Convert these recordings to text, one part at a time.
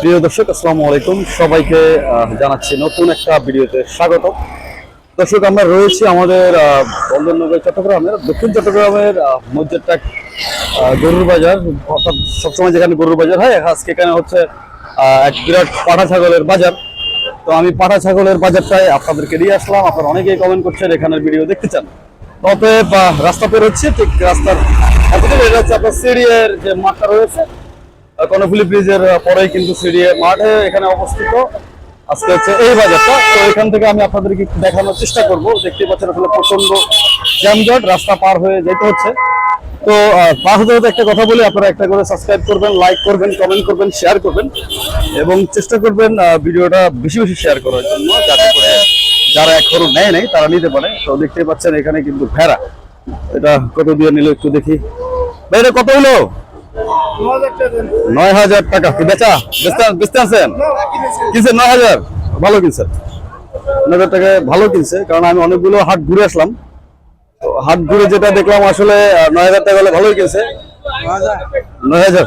প্রিয় দর্শক আসসালামু আলাইকুম। সবাইকে জানাচ্ছি নতুন একটা ভিডিওতে স্বাগত দর্শক আমরা রয়েছি আমাদের বন্দরনগর চট্টগ্রামের দক্ষিণ চট্টগ্রামের আহ, গরুর বাজার। অর্থাৎ সবসময় যেখানে গরুর বাজার হয় আজকে এখানে হচ্ছে এক বিরাট পাঠা ছাগলের বাজার। তো আমি পাঠা ছাগলের বাজারটায় আপনাদেরকে দিয়ে আসলাম। আপনারা অনেকেই কমেন্ট করছেন এখানের ভিডিও দেখতে চান। তবে রাস্তা পের হচ্ছে ঠিক রাস্তার এতটুকু এটা হচ্ছে আপনার সিঁড়ির যে মাঠটা রয়েছে কর্ণফুলি ব্রিজের পরেই কিন্তু সিডিএ মাঠে এখানে অবস্থিত। আজকে হচ্ছে এই বাজারটা। তো এখান থেকে আমি আপনাদেরকে দেখানোর চেষ্টা করব। দেখতে পাচ্ছেন আসলে প্রচণ্ড জ্যামজট, রাস্তা পার হয়ে যেতে হচ্ছে। তো পার হতে হতে একটা কথা বলি, আপনারা একটা করে সাবস্ক্রাইব করবেন লাইক করবেন কমেন্ট করবেন শেয়ার করবেন। এবং চেষ্টা করবেন ভিডিওটা বেশি বেশি শেয়ার করার জন্য, যাতে করে যারা এখনও নেয় নাই, তারা নিতে পারে। তো দেখতে পাচ্ছেন এখানে কিন্তু ভেড়া। এটা কত দিয়ে নিল একটু দেখি। ভাই, এটা কত হলো? নয় হাজার টাকা। কি বেচা? বেচতে- আছেন কিনছেন নয় হাজার ভালো কিনছেন নয় হাজার টাকায় ভালো কিনছে কারণ আমি অনেকগুলো হাট ঘুরে আসলাম। তো হাট ঘুরে যেটা দেখলাম আসলে নয় হাজার টাকা হলে ভালোই কিনছে। নয় হাজার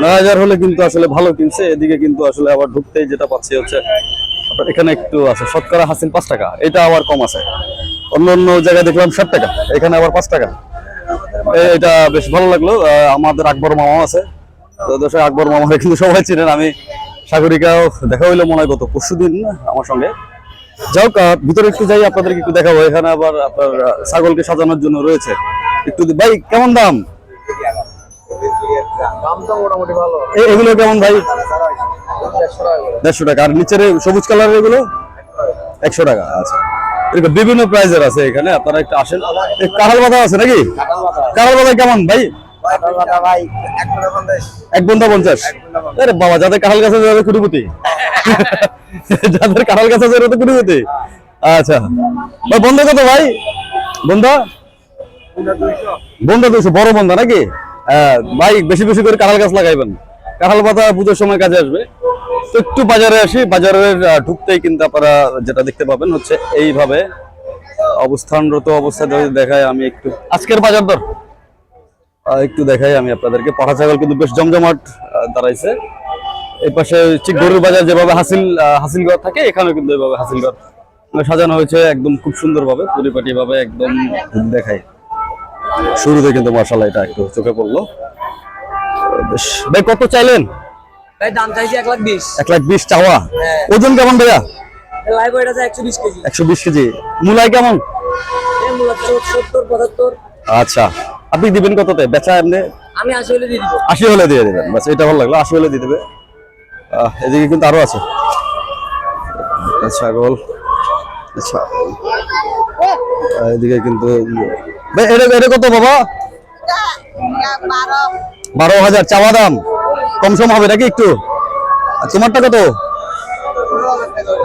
নয় হাজার হলে কিন্তু আসলে ভালো কিনছে। এদিকে কিন্তু আসলে আবার ঢুকতেই যেটা পাচ্ছি হচ্ছে আপনার এখানে একটু আছে শতকরা হাসিল পাঁচ টাকা। এটা আবার কম আছে। অন্য অন্য জায়গায় দেখলাম ষাট টাকা এখানে আবার পাঁচ টাকা। এটা বেশ ভালো লাগল। আমাদের আকবর মামা আছে। তো দর্শক আকবর মামা কিন্তু সবাই চিনেন। আমি সাগরিকাও দেখা হইল মনে হয় গত পরশু দিন আমার সঙ্গে। যাও ভিতরে একটু যাই আপনাদেরকে একটু দেখাবো। এখানে আবার আপনার ছাগলকে সাজানোর জন্য রয়েছে। একটু ভাই কেমন দাম? এগুলো কেমন ভাই? দেড়শো টাকা। আর নিচের সবুজ কালারের এগুলো? একশো টাকা আচ্ছা। এরকম বিভিন্ন প্রাইজের আছে এখানে আপনারা একটু আসেন। কাঁঠাল বাদা আছে নাকি? কাঁঠাল বাদা কেমন ভাই? এক ঘণ্টা পঞ্চাশ। আরে বাবা যাদের কাঁঠাল গাছ আছে তাদের যাদের কাঁঠাল গাছ আছে তাদের তো আচ্ছা। ভাই বন্ধ কত ভাই? বন্ধা? বন্ধা দুশো বড় বন্ধা নাকি? ভাই বেশি বেশি করে কাঁঠাল গাছ লাগাইবেন। কাঁঠাল পাতা পুজোর সময় কাজে আসবে। একটু বাজারে আসি। বাজারের ঢুকতেই কিন্তু আপনারা যেটা দেখতে পাবেন হচ্ছে এইভাবে অবস্থানরত অবস্থা যদি দেখায় আমি একটু আজকের বাজার দর? একটু দেখাই আমি আপনাদেরকে। পাঠা ছাগল কিন্তু বেশ জমজমাট দাঁড়াইছে। এই পাশে ঠিক গরুর বাজার যেভাবে হাসিল হাসিলঘর থাকে এখানেও কিন্তু এভাবে হাসিলঘর সাজানো হয়েছে একদম খুব সুন্দরভাবে পরিপাটি ভাবে একদম দেখাই। শুরুতে কিন্তু মার্শাল্লাহ এটা একটু চোখে পড়ল। বেশ। ভাই কত চাইলেন? ভাই দাম চাইছি এক লাখ বিশ। এক লাখ বিশ চাওয়া? হ্যাঁ। ওজন কেমন ভাইয়া? লাইভ ওয়েট আছে একশো বিশ কেজি। একশো বিশ কেজি। মূলায় কেমন? সত্তর পঁচাত্তর। আচ্ছা। আপনি দিবেন কততে? বেচা এমনি? আমি আশি হলে দিয়ে দিব। আশি হলে দিয়ে দেবেন। বাস এটা ভালো লাগল। আশি হলে দিয়ে দেবে। আহ, এদিকে কিন্তু আরও আছে। একটা ছাগল। আচ্ছা। এদিকে কিন্তু ভাই, এটা এটা কত বাবা? বারো হাজার। চাওয়া দাম? কম সম হবে নাকি একটু? তোমারটা কত?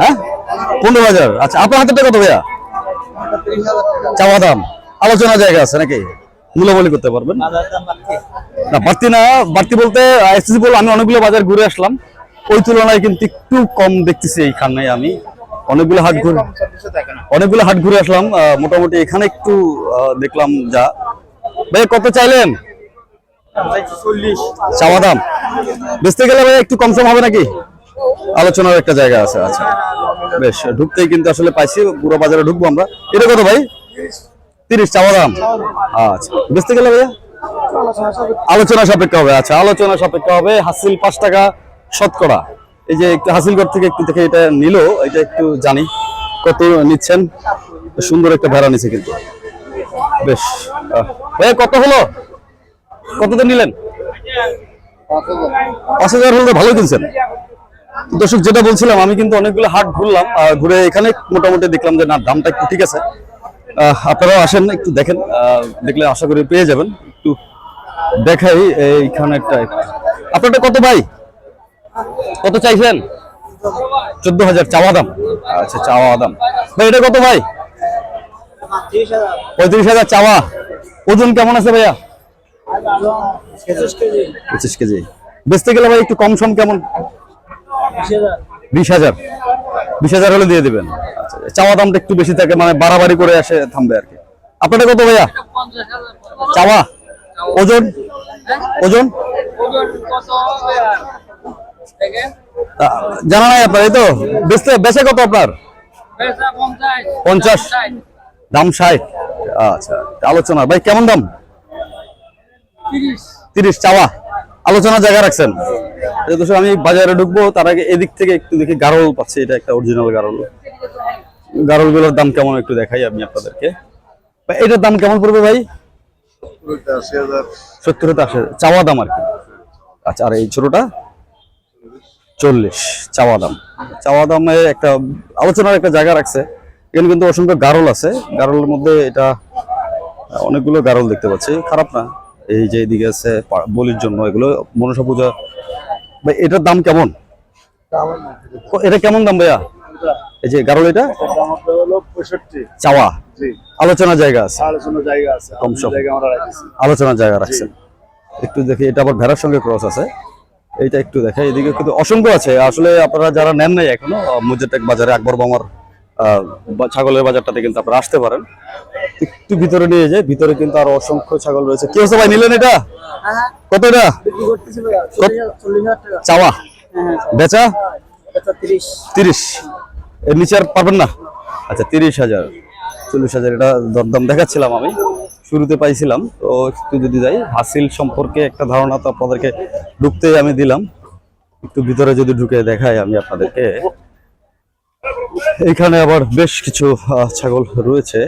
হ্যাঁ? পনেরো হাজার। আচ্ছা আপনার হাতেরটা কত ভাইয়া? চাওয়া দাম। আলোচনা জায়গা আছে নাকি? মূল্যবলি করতে পারবেন। না, বাড়তি না, বাড়তি বলতে accessible আমি অনেকগুলো বাজার ঘুরে আসলাম। ওই তুলনায় কিন্তু একটু কম দেখতেছি এইখানে আমি। অনেকগুলো হাট ঘুরে অনেকগুলো হাট ঘুরে আসলাম। মোটামুটি এখানে একটু দেখলাম যা। ভাই কত চাইলেন? চাওয়া দাম। বেচতে গেলে ভাই একটু কম সম হবে নাকি? আলোচনার একটা জায়গা আছে আচ্ছা। বেশ, ঢুকতেই কিন্তু আসলে পাইছি পুরো বাজারে ঢুকবো আমরা। এটা কত ভাই? তিরিশ, চাওয়া দাম। আচ্ছা বেচতে গেলে ভাইয়া? আলোচনা সাপেক্ষ হবে আচ্ছা আলোচনা সাপেক্ষ হবে। হাসিল পাঁচ টাকা শতকরা। এই যে একটু হাসিলগড় থেকে একটু থেকে এটা নিল, এটা একটু জানি কত নিচ্ছেন। সুন্দর একটা ভেড়া নিছে কিন্তু। বেশ ভাইয়া, কত হলো? কততে নিলেন? পাঁচ হাজার হলে ভালো কিনছেন। দর্শক, যেটা বলছিলাম, আমি কিন্তু অনেকগুলো হাট ঘুরলাম ঘুরে এখানে মোটামুটি দেখলাম যে, না, দামটা একটু ঠিক আছে। আপনারাও আসেন, একটু দেখেন দেখলে আশা করি পেয়ে যাবেন। একটু দেখাই এইখানে একটা। আপনারটা কত ভাই? কত চাইছেন? চোদ্দ হাজার, চাওয়া দাম। আচ্ছা চাওয়া দাম। ভাই, এটা কত ভাই? পঁয়ত্রিশ হাজার চাওয়া। ওজন কেমন আছে ভাইয়া? পঁচিশ কেজি। বেচতে গেলে ভাই একটু কম সম কেমন? বিশ হাজার। বিশ হাজার। হলে দিয়ে দিবেন। চাওয়া দামটা একটু বেশি থাকে মানে বাড়াবাড়ি করে আসে থামবে আর কি। আপনাদের কত ভাইয়া? চাওয়া? ওজন? ওজন? জানা নাই আপনার এই তো? বেচতে বেচে কত আপনার? পঞ্চাশ। দাম ষাট। আচ্ছা আলোচনা। ভাই কেমন দাম? তিরিশ। চাওয়া। আলোচনা জায়গা রাখছেন। দোষে আমি বাজারে ঢুকবো তার আগে এদিক থেকে একটু দেখি গারল পাচ্ছি এটা একটা অরিজিনাল গারল। গারলগুলোর দাম কেমন একটু দেখাই আমি আপনাদেরকে। এটার দাম কেমন পড়বে ভাই? সত্তর আশি চাওয়া দাম আর কি। আচ্ছা আর এই ছোটটা? চল্লিশ চাওয়া দাম। চাওয়া দামে একটা আলোচনার একটা জায়গা রাখছে। এখানে কিন্তু অসংখ্য গারল আছে। গারলের মধ্যে এটা অনেকগুলো গারল দেখতে পাচ্ছি। খারাপ না। এই যে এদিকে আছে বলির জন্য এগুলো মনসা পূজা। ভাই এটার দাম কেমন? এটা কেমন দাম ভাইয়া? এই যে গারল এটা? চাওয়া? আলোচনা জায়গা আছে? আলোচনার জায়গা রাখছেন। একটু দেখি এটা আবার ভেড়ার সঙ্গে ক্রস আছে। এইটা একটু দেখাই এদিকে কিন্তু অসংখ্য আছে। আসলে আপনারা যারা নেন নাই এখনও মুজাটেক বাজারে আকবর বামার ছাগলের বাজারটাতে কিন্তু আপনারা আসতে পারেন। একটু ভিতরে নিয়ে যায় ভিতরে কিন্তু আরও অসংখ্য ছাগল রয়েছে। কি হচ্ছে ভাই নিলেন এটা? কত এটা? হাজার টাকা। চাওয়া? হ্যাঁ বেচা? তিরিশ। এর নিচে আর পারবেন না? আচ্ছা তিরিশ হাজার। চল্লিশ হাজার এটা দরদাম দেখাচ্ছিলাম আমি। শুরুতে পাইছিলাম তো একটু যদি যাই হাসিল সম্পর্কে একটা ধারণা তো আপনাদেরকে ঢুকতে আমি দিলাম। একটু ভিতরে যদি ঢুকে দেখাই আমি আপনাদেরকে। এখানে আবার বেশ কিছু ছাগল রয়েছে।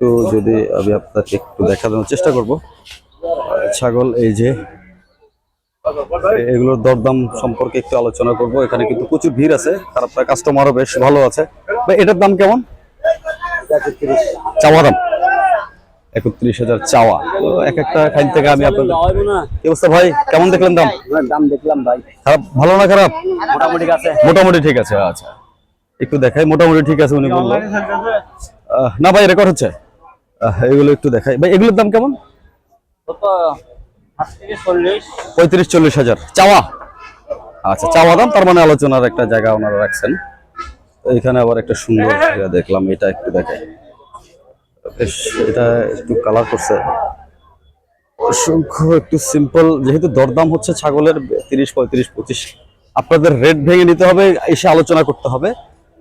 তো যদি আমি আপনাকে একটু দেখানোর চেষ্টা করব ছাগল এই যে এগুলোর দরদাম সম্পর্কে একটু আলোচনা করব। এখানে কিন্তু প্রচুর ভিড় আছে আর আপনার কাস্টমারও বেশ ভালো আছে। এটার দাম কেমন? চাওয়া দাম? একত্রিশ হাজার চাওয়া। তো এক একটা খাইন থেকে আমি আপনাদের অবস্থা ভাই? কেমন দেখলেন দাম? দাম দেখলাম ভাই খারাপ? ভালো না খারাপ? মোটামুটি আছে মোটামুটি ঠিক আছে আচ্ছা। একটু দেখাই, মোটামুটি ঠিক আছে উনি বলল। না ভাই রেকর্ড হচ্ছে? এগুলো একটু দেখাই। ভাই, এগুলোর দাম কেমন? পঁয়ত্রিশ চল্লিশ হাজার। চাওয়া? আচ্ছা চাওয়া দাম, তার মানে আলোচনার একটা জায়গা ওনারা রাখছেন। এখানে আবার একটা সুন্দর দেখলাম, এটা একটু দেখাই। বেশ এটা একটু কালার করছে। অসংখ্য একটু সিম্পল যেহেতু দরদাম হচ্ছে ছাগলের তিরিশ পঁয়ত্রিশ পঁচিশ আপনাদের রেট ভেঙে নিতে হবে এসে আলোচনা করতে হবে।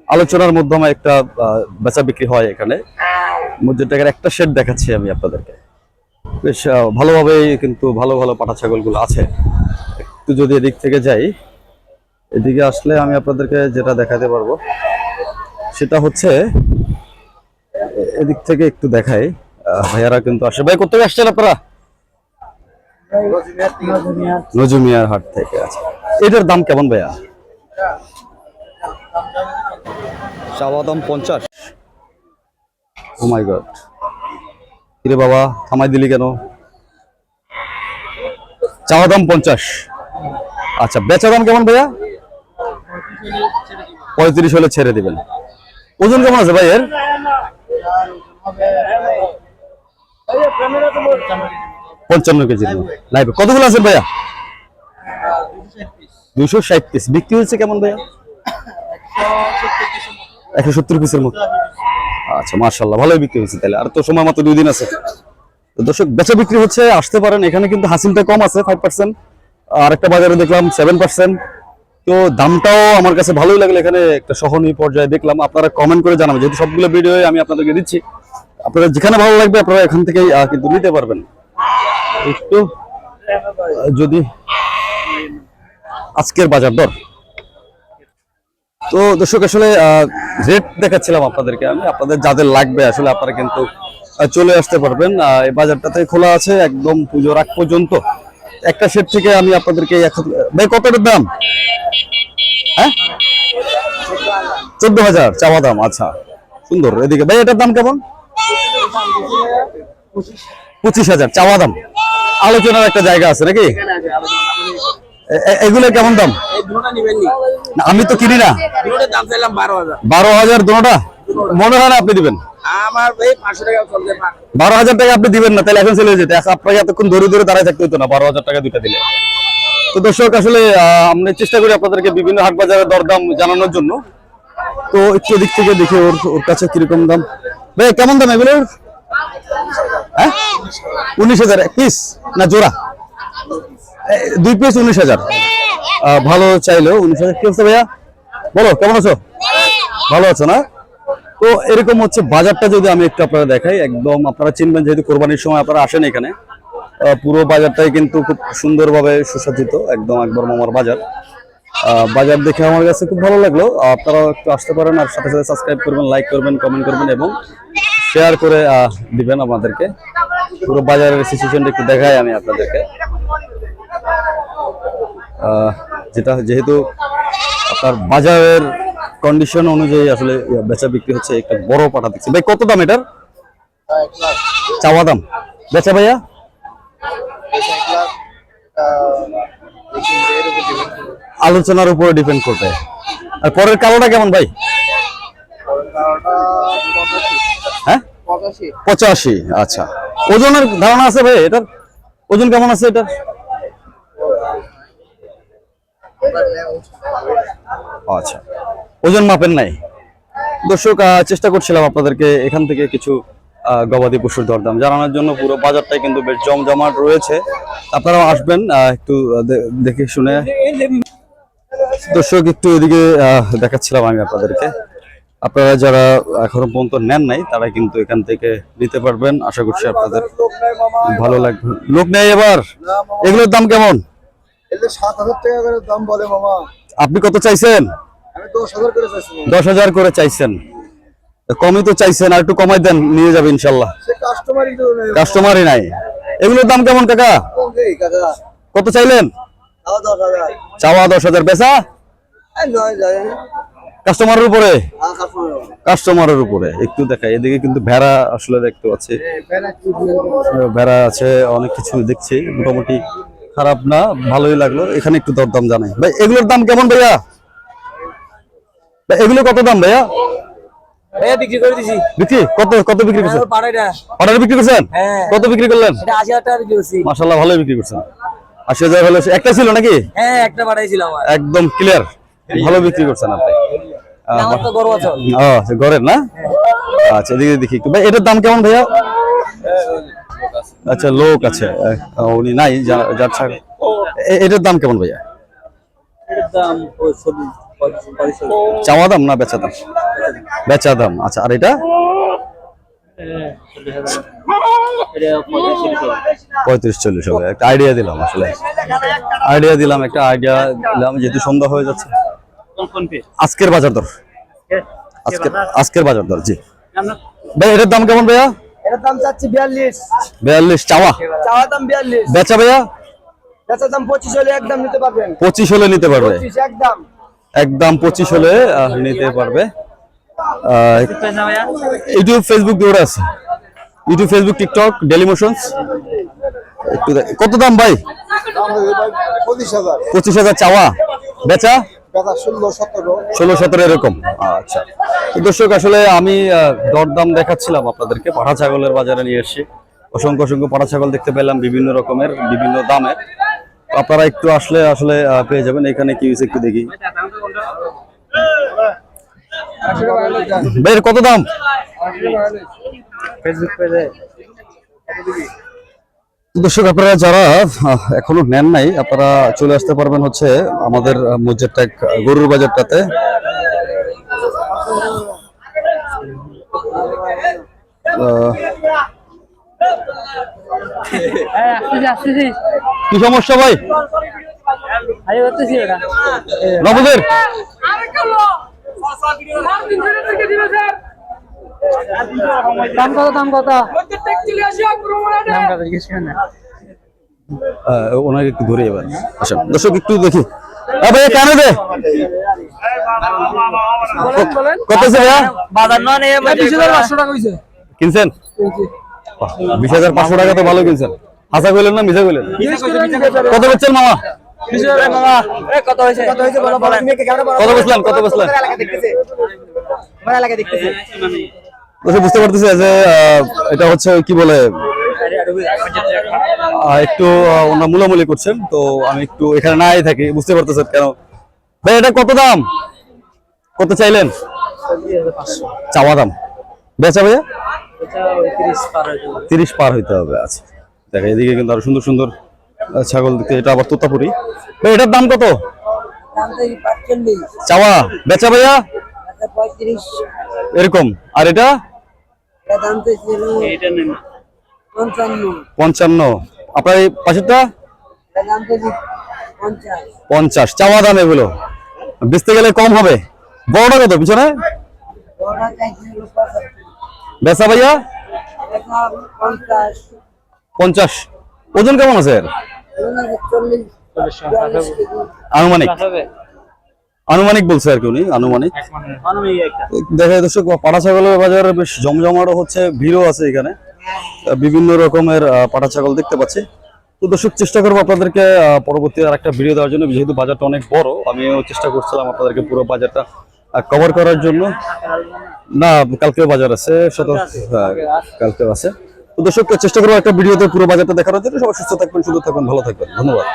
আলোচনার মাধ্যমে একটা বেচা বিক্রি হয় এখানে। মধ্যে টাকার একটা শেড দেখাচ্ছি আমি আপনাদেরকে। বেশ আহ, ভালোভাবেই কিন্তু ভালো ভালো পাঠা ছাগলগুলো আছে। একটু যদি এদিক থেকে যাই এদিকে আসলে আমি আপনাদেরকে যেটা দেখাতে পারব সেটা হচ্ছে এদিক থেকে একটু দেখাই। ভাইয়ারা কিন্তু আসে। ভাই কোথেকে আসছেন আপনারা? নজুমিয়ার হাট থেকে আছে। এটার দাম কেমন ভাইয়া? চাওয়া দাম পঞ্চাশ। ও মাই গড কিরে বাবা থামাই দিলি কেন? চাওয়া দাম পঞ্চাশ। আচ্ছা বেচা দাম কেমন ভাইয়া? পঁয়ত্রিশ হলে ছেড়ে দিবেন। ওজন কেমন আছে ভাই এর? পঞ্চান্ন কেজি লাইভে কতগুলো আছে ভাইয়া? দুশো ষাট পিস বিক্রি হচ্ছে কেমন ভাইয়া? একশো সত্তর পিসের মতো। আচ্ছা মার্শাল্লাহ ভালোই বিক্রি হয়েছে তাহলে। আর তো সময় মাত্র দুই দিন আছে। দর্শক, বেচা বিক্রি হচ্ছে, আসতে পারেন। এখানে কিন্তু হাসিলটা কম আছে ফাইভ পার্সেন্ট আর একটা বাজারে দেখলাম সেভেন পার্সেন্ট তো দামটাও আমার কাছে ভালোই লাগল। এখানে একটা সহনীয় পর্যায়ে দেখলাম। আপনারা কমেন্ট করে জানাবেন। যেহেতু সবগুলো ভিডিও আমি আপনাদেরকে দিচ্ছি। আপনারা যেখানে ভালো লাগবে আপনারা এখান থেকে কিন্তু নিতে পারবেন। একটু যদি আজকের বাজার দর। তো দর্শক, আসলে রেট দেখাচ্ছিলাম আপনাদেরকে আমি। আপনাদের যাদের লাগবে, আসলে আপনারা কিন্তু চলে আসতে পারবেন। এই বাজারটাতে খোলা আছে একদম পুজোর আগ পর্যন্ত। একটা সেট থেকে আমি আপনাদেরকে ভাই কতটার দাম? হ্যাঁ? চোদ্দ হাজার, চাওয়া দাম আচ্ছা। সুন্দর, এদিকে। ভাই, এটার দাম কেমন? পঁচিশ হাজার চাওয়া দাম। আলোচনার একটা জায়গা আছে নাকি? এগুলো কেমন দাম? আমি তো কিনি না। বারো হাজার দুটা? মনে হয় না আপনি দিবেন। বারো হাজার টাকা আপনি দিবেন না তাহলে এখন চলে যেতে। আচ্ছা, আপনাকে এতক্ষণ ধরে ধরে দাঁড়ায় থাকতে হতো না বারো হাজার টাকা দুইটা দিলে। তো দর্শক আসলে আমরা চেষ্টা করি আপনাদেরকে বিভিন্ন হাট বাজারের দরদাম জানানোর জন্য। তো একটু দিক থেকে দেখি ওর ওর কাছে কীরকম দাম। ভাই, কেমন দাম এগুলোর? হ্যাঁ? উনিশ হাজার পিস না, জোড়া? দুই পিস উনিশ হাজার। ভালো চাইলো উনিশ হাজার। কি অবস্থা ভাইয়া? বলো, কেমন আছো? ভালো আছো না? তো এরকম হচ্ছে, বাজারটা যদি আমি একটু আপনারা দেখাই, একদম আপনারা চিনবেন যেহেতু কোরবানির সময় আপনারা আসেন এখানে। পুরো বাজারটাই কিন্তু খুব সুন্দরভাবে সুসজ্জিত, একদম একবার মামার বাজার। বাজার দেখে আমার কাছে খুব ভালো লাগল। আপনারা একটু আসতে পারেন আর সাথে সাথে সাবস্ক্রাইব করবেন লাইক করবেন কমেন্ট করবেন এবং শেয়ার করে দিবেন আমাদেরকে। পুরো বাজারের সিচুয়েশনটা একটু দেখাই আমি আপনাদেরকে। যেটা যেহেতু আপনার বাজারের কন্ডিশন অনুযায়ী আসলে বেচা বিক্রি হচ্ছে একটা বড় পাঠা দিচ্ছে ভাই, কত দাম এটার? চাওয়া দাম। বেচা ভাইয়া? আলোচনার উপরে ডিপেন্ড করবে। আর পরের কালোটা কেমন ভাই? হ্যাঁ? পঁচাশি। আচ্ছা। ওজনের ধারণা আছে ভাই? এটার ওজন কেমন আছে এটার? আচ্ছা। ওজন মাপেন নাই। দর্শক চেষ্টা করছিলাম আপনাদেরকে এখান থেকে কিছু গবাদি পশুর দরদাম জানানোর জন্য। পুরো বাজারটাই কিন্তু বেশ জমজমাট রয়েছে। আপনারাও আসবেন একটু দেখে শুনে দর্শক একটু এদিকে দেখাচ্ছিলাম আমি আপনাদেরকে। আপনারা যারা এখনও পর্যন্ত নেন নাই তারা কিন্তু এখান থেকে নিতে পারবেন। আশা করছি আপনাদের ভালো লাগবে। লোক নেই এবার। এগুলোর দাম কেমন? আপনি কত চাইছেন? দশ হাজার করে চাইছেন। কমই তো চাইছেন আর একটু কমাই দেন নিয়ে যাবে ইনশাল্লাহ। কাস্টমারই নেই। এগুলোর দাম কেমন কাকা। কত চাইলেন? চাওয়া দশ হাজার কাস্টমারের উপরে? হ্যাঁ কাস্টমারের উপরে। একটু দেখাই এদিকে কিন্তু ভেড়া আসলে দেখতে পাচ্ছি। ভেড়া আছে অনেক কিছু দেখছি মোটামুটি খারাপ না ভালোই লাগল। এখানে একটু দরদাম জানাই। ভাই এগুলোর দাম কেমন ভাইয়া? ভাই, এগুলো কত দাম ভাইয়া? ভাইয়া বিক্রি করে দিছি। বিক্রি? কত কত বিক্রি করছেন? বিক্রি করছেন? হ্যাঁ। কত বিক্রি করলেন? এটা আশি হাজার টাকা বিক্রি করছি। মাশাল্লাহ ভালোই বিক্রি করছেন। আশি হাজার হলে একটা ছিল নাকি? হ্যাঁ একটা আমার। একদম ক্লিয়ার ভালো বিক্রি করছেন আপনি। আমার তো গর্ব আছে। ও আচ্ছা, ঘরের না? আচ্ছা এদিকে দেখি ভাই এটার দাম কেমন ভাইয়া? আচ্ছা লোক আছে। উনি নাই যার ছাড় এটার দাম কেমন ভাইয়া? এটার দাম চাওয়া না বেচা দাম? বেচা দাম। আচ্ছা আর এটা? পঁয়ত্রিশ চল্লিশ হবে। একটা আইডিয়া দিলাম আসলে। আইডিয়া দিলাম একটা আইডিয়া দিলাম যেহেতু সন্ধ্যা হয়ে যাচ্ছে। আজকের বাজার দর। আজকের? আজকের বাজার দর জি। ভাই এটার দাম কেমন ভাইয়া? এর দাম চাচ্ছি বিয়াল্লিশ। বিয়াল্লিশ চাওয়া? চাওয়া দাম বিয়াল্লিশ। বেচা ভাইয়া? বেচার দাম পঁচিশ হলে একদম নিতে পারবেন। পঁচিশ হলে নিতে পারবে। একদম। একদম পঁচিশ হলে নিতে পারবে। ইউটিউব ফেসবুক দুটো আছে। YouTube Facebook TikTok daily motions কত দাম ভাই? পঁচিশ হাজার। চাওয়া? বেচা? ষোলো, সতেরো এরকম। আচ্ছা। দর্শক, আসলে আমি দরদাম দেখাচ্ছিলাম আপনাদেরকে। পাঠা ছাগলের বাজারে নিয়ে এসেছি অসংখ্য অসংখ্য পাঠা ছাগল দেখতে পেলাম বিভিন্ন রকমের, বিভিন্ন দামের। আপনারা একটু আসলে আসলে পেয়ে যাবেন। এখানে কি হয়েছে একটু দেখি। ভাই এর কত দাম? দর্শক আপনারা যারা এখনও নেন নাই আপনারা চলে আসতে পারবেন হচ্ছে আমাদের আহ, মজ্জারটাক গরুর বাজারটাতে। কি সমস্যা ভাই? নবদের দাম কত দাম কত দাম কত? জিজ্ঞেস করেন না ওনাকে একটু ধরে এবার। আচ্ছা দর্শক একটু দেখি। ভাই কেন দে কত আছে ভাইয়া? বাজার নয় বিশ হাজার পাঁচশো টাকা হয়েছে কিনছেন? বিশ হাজার পাঁচশো টাকা তো ভালো কিনছেন। হাসা কইলেন না মিশা কইলেন? কত বেচছেন মামা? কত হয়েছে? কত হয়েছে? বলো বলো। কত বেচলেন কত বেচলেন আমার এলাকা দেখতেছে। বুঝতে পারতেছি যে আহ, এটা হচ্ছে কি বলে একটু ওনারা মুলামুলি করছেন তো আমি একটু এখানে নাই থাকি বুঝতে পারতেছেন কেন? ভাই এটা কত দাম? কত চাইলেন? চাওয়া দাম। বেচা ভাইয়া? তিরিশ পার হইতে হবে। আচ্ছা। দেখো এদিকে কিন্তু আরও সুন্দর সুন্দর ছাগল দেখতে, এটা আবার তোতাপুরি। এটার দাম কত? চাওয়া, বেচা ভাইয়া? এরকম। আর এটা? পঞ্চান্ন। আপনার এই পাশেরটা? পঞ্চাশ। চাওয়া দাম এগুলো। বেচতে গেলে কম হবে। বড়টা কত, পিছনে? বেচা ভাইয়া? পঞ্চাশ। ওজন কেমন আছে আনুমানিক। আনুমানিক বলছে আর কি উনি আনুমানিক। দেখা দর্শক পাটা ছাগলের বাজার বেশ জমজমাটও হচ্ছে ভিড়ও আছে এখানে। বিভিন্ন রকমের পাটা ছাগল দেখতে পাচ্ছি। তো দর্শক চেষ্টা করব আপনাদেরকে পরবর্তী আর একটা ভিডিও দেওয়ার জন্য। যেহেতু বাজারটা অনেক বড় আমিও চেষ্টা করছিলাম আপনাদেরকে পুরো বাজারটা কভার করার জন্য। না কালকেও বাজার আছে শত হ্যাঁ কালকেও আছে। তো দর্শক, চেষ্টা করব একটা ভিডিওতে পুরো বাজারটা দেখানোর জন্য। সবাই সুস্থ থাকবেন শুধু থাকবেন, ভালো থাকবেন। ধন্যবাদ।